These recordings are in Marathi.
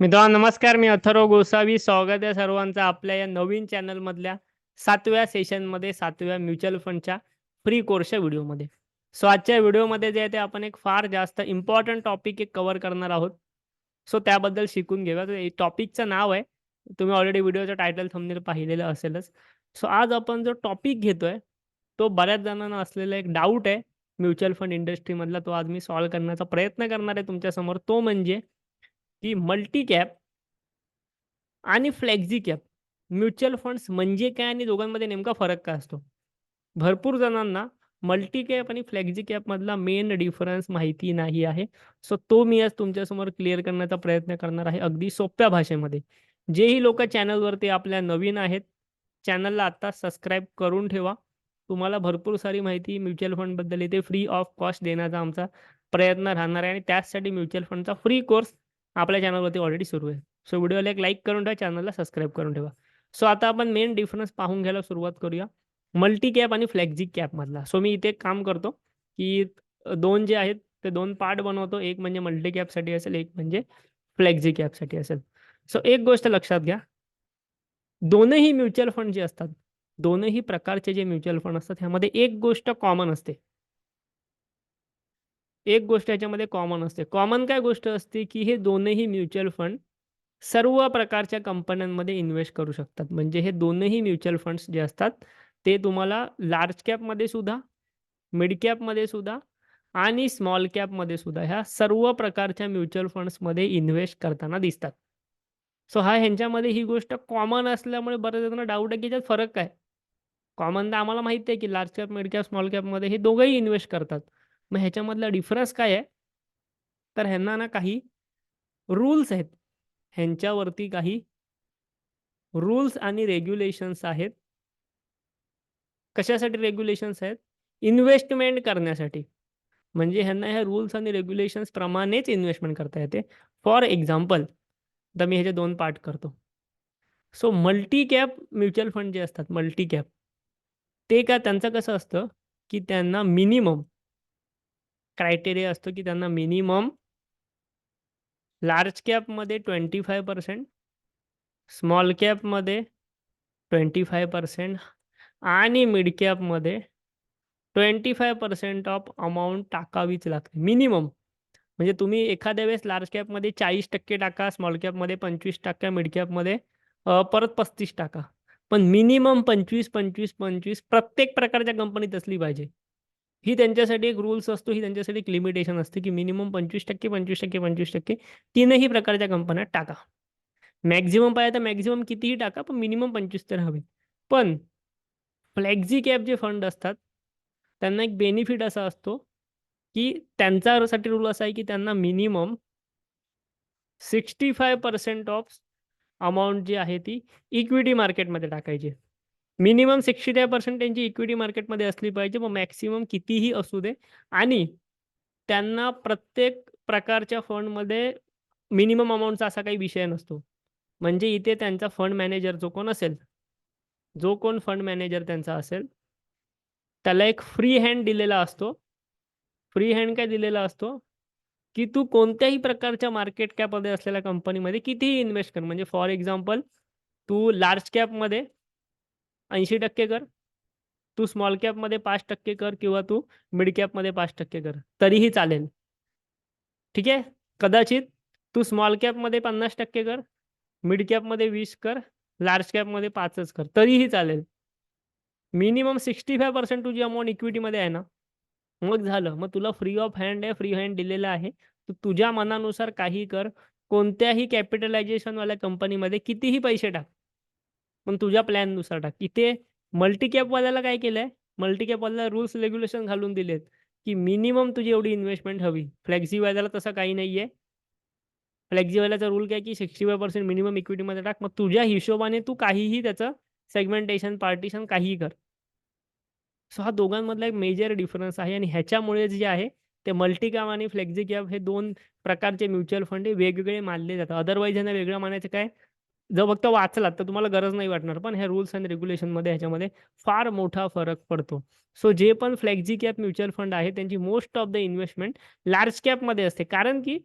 मित्रांनो नमस्कार. मी अथर्व गोसावी. स्वागत आहे सर्वांचं आपल्या या नवीन चॅनलमधल्या सातव्या सेशनमध्ये सातव्या म्युच्युअल फंडच्या फ्री कोर्सच्या व्हिडिओमध्ये. सो आजच्या व्हिडिओमध्ये जे आहे ते आपण एक फार जास्त इम्पॉर्टंट टॉपिक एक कव्हर करणार आहोत. सो त्याबद्दल शिकून घेऊया. तर टॉपिकचं नाव आहे. तुम्ही ऑलरेडी व्हिडिओचं टायटल थंबनेल पाहिलेलं असेलच. सो आज आपण जो टॉपिक घेतोय तो बऱ्याच जणांना असलेला एक डाऊट आहे म्युच्युअल फंड इंडस्ट्रीमधला तो आज मी सॉल्व्ह करण्याचा प्रयत्न करणार आहे तुमच्यासमोर. तो म्हणजे की मल्टी कॅप आणि फ्लॅक्झी कॅप म्युच्युअल फंड्स म्हणजे काय आणि दोघांमध्ये नेमका फरक काय असतो? भरपूर जणांना मल्टी कॅप आणि फ्लॅक्झी कॅपमधला मेन डिफरन्स माहिती नाही आहे. सो तो मी आज तुमच्यासमोर क्लिअर करण्याचा प्रयत्न करणार आहे अगदी सोप्या भाषेमध्ये. जेही लोक चॅनलवरती आपल्या नवीन आहेत चॅनलला आत्ता सबस्क्राईब करून ठेवा. तुम्हाला भरपूर सारी माहिती म्युच्युअल फंडबद्दल इथे फ्री ऑफ कॉस्ट देण्याचा आमचा प्रयत्न राहणार आहे आणि त्याचसाठी म्युच्युअल फंडचा फ्री कोर्स आपल्या चॅनलवरती ऑलरेडी सुरू आहे. सो व्हिडिओला एक लाईक करून ठेवा चॅनलला सबस्क्राईब करून ठेवा. सो आता आपण मेन डिफरन्स पाहून घ्यायला सुरुवात करूया. मल्टी कॅप आणि फ्लेक्झी कॅपमधला सो मी इथे एक काम करतो की दोन जे आहेत ते दोन पार्ट बनवतो. एक म्हणजे मल्टी कॅपसाठी असेल एक म्हणजे फ्लेक्झी कॅपसाठी असेल. सो एक गोष्ट लक्षात घ्या. दोनही म्युच्युअल फंड जे असतात दोनही प्रकारचे जे म्युच्युअल फंड असतात ह्यामध्ये एक गोष्ट कॉमन असते. एक गोष्ट याच्यामध्ये कॉमन असते. कॉमन काय गोष्ट असते की हे दोनही म्युच्युअल फंड सर्व प्रकारच्या कंपन्यांमध्ये इन्व्हेस्ट करू शकतात. म्हणजे हे दोनही म्युच्युअल फंड्स जे असतात ते तुम्हाला लार्ज कॅपमध्ये सुद्धा मिड कॅपमध्ये सुद्धा आणि स्मॉल कॅपमध्ये सुद्धा ह्या सर्व प्रकारच्या म्युच्युअल फंड्समध्ये इन्व्हेस्ट करताना दिसतात. सो हा ह्यांच्यामध्ये ही गोष्ट कॉमन असल्यामुळे बऱ्याच जणांना डाऊट आहे की याच्यात फरक काय? कॉमन तर आम्हाला माहिती आहे की large cap mid cap small कॅपमध्ये हे दोघंही इन्व्हेस्ट करतात. मग ह्याच्यामधला डिफरन्स काय आहे? तर ह्यांना ना काही रूल्स आहेत. ह्यांच्यावरती काही रूल्स आणि रेग्युलेशन्स आहेत. कशासाठी रेग्युलेशन्स आहेत? इन्व्हेस्टमेंट करण्यासाठी. म्हणजे ह्यांना ह्या रूल्स आणि रेग्युलेशन्स प्रमाणेच इन्व्हेस्टमेंट करता येते. फॉर एक्झाम्पल तर मी ह्याचे दोन पार्ट करतो. So multi cap mutual fund जे असतात मल्टी कॅप ते का त्यांचं कसं असतं? की त्यांना मिनिमम क्रायटेरिया असतो की त्यांना मिनिमम लार्ज कॅपमध्ये ट्वेंटी फाय पर्सेंट स्मॉल कॅपमध्ये ट्वेंटी फाय पर्सेंट आणि mid कॅपमध्ये twenty five percent of amount टाकावीच लागते मिनिमम म्हणजे तुम्ही एखाद्या वेळेस लार्ज कॅपमध्ये चाळीस टक्के टाका स्मॉल कॅपमध्ये पंचवीस टाका मिड कॅपमध्ये परत पस्तीस टाका पण मिनिमम पंचवीस पंचवीस पंचवीस प्रत्येक प्रकारच्या कंपनीत असली पाहिजे. ही त्यांच्यासाठी एक रूल्स असतो ही त्यांच्यासाठी एक लिमिटेशन असते की मिनिमम पंचवीस टक्के पंचवीस टक्के पंचवीस टक्के तीनही प्रकारच्या कंपन्या टाका. मॅक्झिमम पाहिजे तर मॅक्झिमम कितीही टाका पण मिनिमम पंचवीस तर हवे. पण फ्लॅक्झी कॅप जे फंड असतात त्यांना एक बेनिफिट असा असतो की त्यांच्यासाठी रूल असा आहे की त्यांना minimum sixty five percent of amount जी आहे ती इक्विटी मार्केटमध्ये टाकायची मिनिमम सिक्स्टी फाय पर्सेंट त्यांची इक्विटी मार्केटमध्ये असली पाहिजे. मग मॅक्सिमम कितीही असू दे. आणि त्यांना प्रत्येक प्रकारच्या फंडमध्ये मिनिमम अमाऊंटचा असा काही विषय नसतो. म्हणजे इथे त्यांचा फंड मॅनेजर जो कोण असेल जो कोण फंड मॅनेजर त्यांचा असेल त्याला एक फ्री हँड दिलेला असतो. फ्री हँड काय दिलेला असतो? की तू कोणत्याही प्रकारच्या मार्केट कॅपमध्ये असलेल्या कंपनीमध्ये कितीही इन्व्हेस्ट कर. म्हणजे फॉर एक्झाम्पल तू लार्ज कॅपमध्ये ऐंशी टक्के कर. तू स्मॉल कॅपमध्ये पाच टक्के कर किंवा तू मिड कॅपमध्ये पाच टक्के कर. तरीही चालेल. ठीक आहे? कदाचित तू स्मॉल कॅपमध्ये पन्नास टक्के कर मिड कॅपमध्ये वीस कर लार्ज कॅपमध्ये पाचच कर. तरीही चालेल. मिनिमम सिक्स्टी फाय पर्सेंट तुझी अमाऊंट इक्विटीमध्ये आहे ना? मग झालं. मग तुला फ्री ऑफ हँड आहे फ्री हँड दिलेलं आहे. तू तुझ्या मनानुसार काही कर. कोणत्याही कॅपिटलायझेशनवाल्या कंपनीमध्ये कितीही पैसे टाक. पण तुझ्या प्लॅननुसार टाक. इथे मल्टी कॅपवाल्याला काय केलंय? मल्टी कॅपवाल्याला रूल्स रेग्युलेशन घालून दिलेत की मिनिमम तुझी एवढी इन्व्हेस्टमेंट हवी. फ्लेक्झीवाल्याला तसं काही नाही आहे फ्लेक्झीवाल्याचा रूल काय की सिक्स्टी फाय पर्सेंट मिनिमम इक्विटीमध्ये टाक. मग तुझ्या हिशोबाने तू काहीही त्याचं सेगमेंटेशन पार्टिशन काहीही कर. सो हा दोघांमधला एक मेजर डिफरन्स आहे आणि ह्याच्यामुळे जे आहे ते मल्टी कॅप आणि फ्लेक्झी कॅप हे दोन प्रकारचे म्युच्युअल फंड हे वेगवेगळे मानले जातात. अदरवाईज यांना वेगळं मानायचं काय? जर फक्त वाचलात तर तुम्हाला गरज नाही वाटणार. पण ह्या रूल्स अँड रेग्युलेशनमध्ये ह्याच्यामध्ये फार मोठा फरक पडतो. सो जे पण फ्लॅक्झी कॅप म्युच्युअल फंड आहे त्यांची most of the investment large कॅपमध्ये असते. कारण की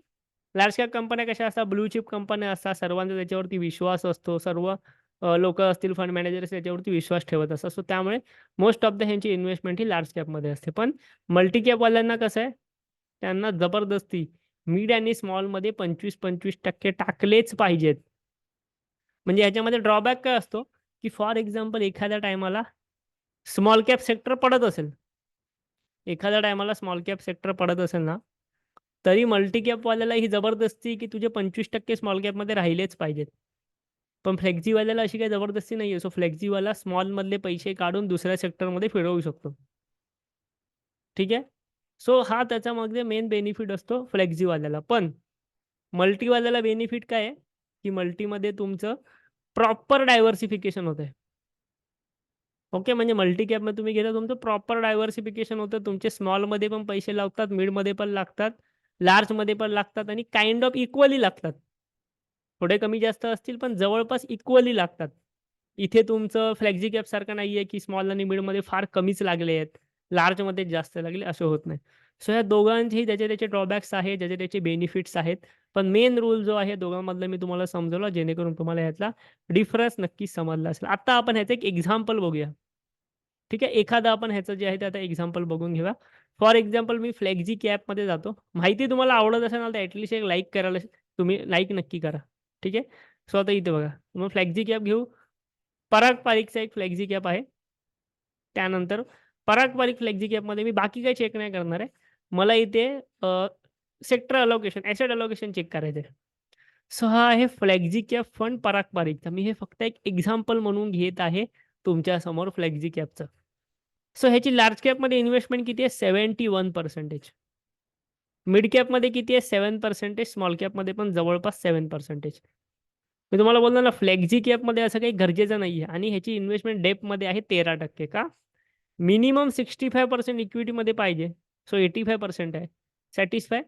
लार्ज कॅप कंपन्या कशा असतात? ब्लू चिप कंपन्या असतात. सर्वांचा त्याच्यावरती विश्वास असतो. सर्व लोक असतील फंड मॅनेजर्स त्याच्यावरती विश्वास ठेवत असतात. सो त्यामुळे मोस्ट ऑफ द ह्यांची इन्व्हेस्टमेंट ही लार्ज कॅपमध्ये असते. पण मल्टी कॅपवाल्यांना कसं आहे? त्यांना जबरदस्ती मिड आणि स्मॉलमध्ये पंचवीस पंचवीस टक्के टाकलेच पाहिजेत. म्हणजे ह्याच्यामध्ये ड्रॉबॅक काय असतो? की फॉर एक्झाम्पल एखाद्या टायमाला स्मॉल कॅप सेक्टर पडत असेल. एखाद्या टायमाला स्मॉल कॅप सेक्टर पडत असेल ना तरी मल्टी कॅपवाल्याला ही जबरदस्ती की तुझे पंचवीस टक्के स्मॉल कॅपमध्ये राहिलेच पाहिजेत. पण फ्लेक्झीवाल्याला अशी काही जबरदस्ती नाही आहे सो फ्लेक्झीवाला स्मॉलमधले पैसे काढून दुसऱ्या सेक्टरमध्ये फिरवू शकतो. ठीक आहे? सो हा त्याच्यामध्ये मेन बेनिफिट असतो फ्लेक्झीवाल्याला पण मल्टीवाल्याला बेनिफिट काय आहे? की मल्टीमध्ये तुमचं प्रॉपर डायव्हर्सिफिकेशन होतं आहे ओके म्हणजे मल्टी कॅपमध्ये तुम्ही घेता तुमचं प्रॉपर डायव्हर्सिफिकेशन होतं. तुमचे स्मॉलमध्ये पण पैसे लावतात मिडमध्ये पण लागतात लार्जमध्ये पण लागतात आणि काइंड ऑफ इक्वली लागतात. थोडे कमी जास्त असतील पण जवळपास इक्वली लागतात. इथे तुमचं फ्लॅक्झी कॅपसारखं नाही आहे की स्मॉल आणि मिडमध्ये फार कमीच लागले आहेत लार्जमध्ये जास्त लागले असं होत नाही. सो ह्या दोघांचेही ज्याचे त्याचे ड्रॉबॅक्स आहेत ज्याचे त्याचे बेनिफिट्स आहेत. पण मेन रूल जो आहे दोघांमधला मी तुम्हाला समजवला जेणेकरून तुम्हाला ह्यातला डिफरन्स नक्की समजला असेल. आता आपण ह्याचं एक एक्झाम्पल बघूया. ठीक आहे? एखादा आपण ह्याचं जे आहे ते आता एक्झाम्पल बघून घेऊया. फॉर एक्झाम्पल मी फ्लेक्झी कॅपमध्ये जातो. माहिती तुम्हाला आवडत असेल ना तर ॲटलिस्ट एक लाईक करायला तुम्ही लाईक नक्की करा. ठीक आहे? सो आता इथे बघा. मग फ्लॅक्झी कॅप घेऊ. पराग पारिकचा एक फ्लॅक्झी कॅप आहे. त्यानंतर पराग पारिक फ्लॅक्झी कॅपमध्ये मी बाकी काही चेक नाही करणार आहे. मला इथे sector allocation asset allocation check करायचं आहे सो हा आहे फ्लॅक्झी कॅप फंड पराग मी हे फक्त एक एक्झाम्पल म्हणून घेत आहे तुमच्यासमोर फ्लॅक्झी कॅपचं सो ह्याची लार्ज कॅपमध्ये इन्व्हेस्टमेंट किती आहे? सेवन्टी वन पर्सेंटेज मिड कॅपमध्ये किती आहे? सेवन पर्सेंटेज स्मॉल कॅपमध्ये पण जवळपास सेवन पर्सेंटेज मी तुम्हाला बोललो ना फ्लॅक्झी कॅपमध्ये असं काही गरजेचं नाही आहे आणि ह्याची इन्व्हेस्टमेंट डेपमध्ये आहे तेरा टक्के का? मिनिमम सिक्स्टी फाय पर्सेंट इक्विटीमध्ये पाहिजे. सो एटी फाय पर्सेंट आहे. सॅटिस्फाय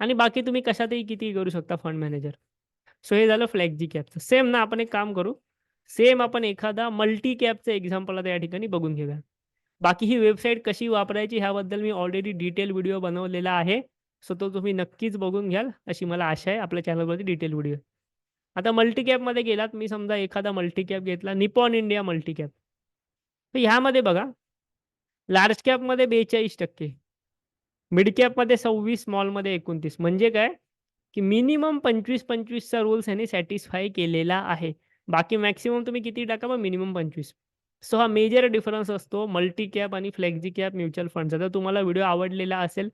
आणि बाकी तुम्ही कशातही किती करू शकता फंड मॅनेजर सो हे झालं फ्लॅगजी कॅपचं सेम ना आपण एक काम करू. सेम आपण एखादा मल्टी कॅपचं एक्झाम्पल आता या ठिकाणी बघून घेऊया. बाकी ही वेबसाईट कशी वापरायची ह्याबद्दल मी ऑलरेडी डिटेल व्हिडिओ बनवलेला आहे. सो तो तुम्ही नक्कीच बघून घ्याल. अशी मला आशा आहे आपल्या चॅनलवरती डिटेल व्हिडिओ आता मल्टी कॅपमध्ये गेलात मी समजा एखादा मल्टी कॅप घेतला निपॉन इंडिया मल्टी कॅप तर ह्यामध्ये बघा लार्ज कॅपमध्ये बेचाळीस टक्के. मिड कॅपमध्ये सव्वीस स्मॉलमध्ये एकोणतीस. म्हणजे काय? की मिनिमम पंचवीस पंचवीसचा रूल्स ह्याने सॅटिस्फाय केलेला आहे. बाकी मॅक्सिमम तुम्ही किती टाका? मग मिनिमम पंचवीस. सो हा मेजर डिफरन्स असतो. मल्टी कॅप आणि फ्लेक्झी कॅप म्युच्युअल फंडचा जर तुम्हाला व्हिडिओ आवडलेला असेल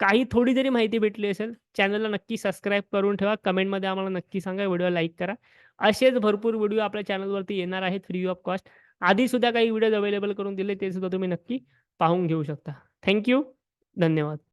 काही थोडी जरी माहिती भेटली असेल चॅनलला नक्की सबस्क्राईब करून ठेवा. कमेंटमध्ये आम्हाला नक्की सांगा. व्हिडिओ लाईक करा. असेच भरपूर व्हिडिओ आपल्या चॅनलवरती येणार आहेत फ्री ऑफ कॉस्ट आधी सुद्धा काही व्हिडिओज अवेलेबल करून दिले ते सुद्धा तुम्ही नक्की पाहून घेऊ शकता. थँक्यू धन्यवाद.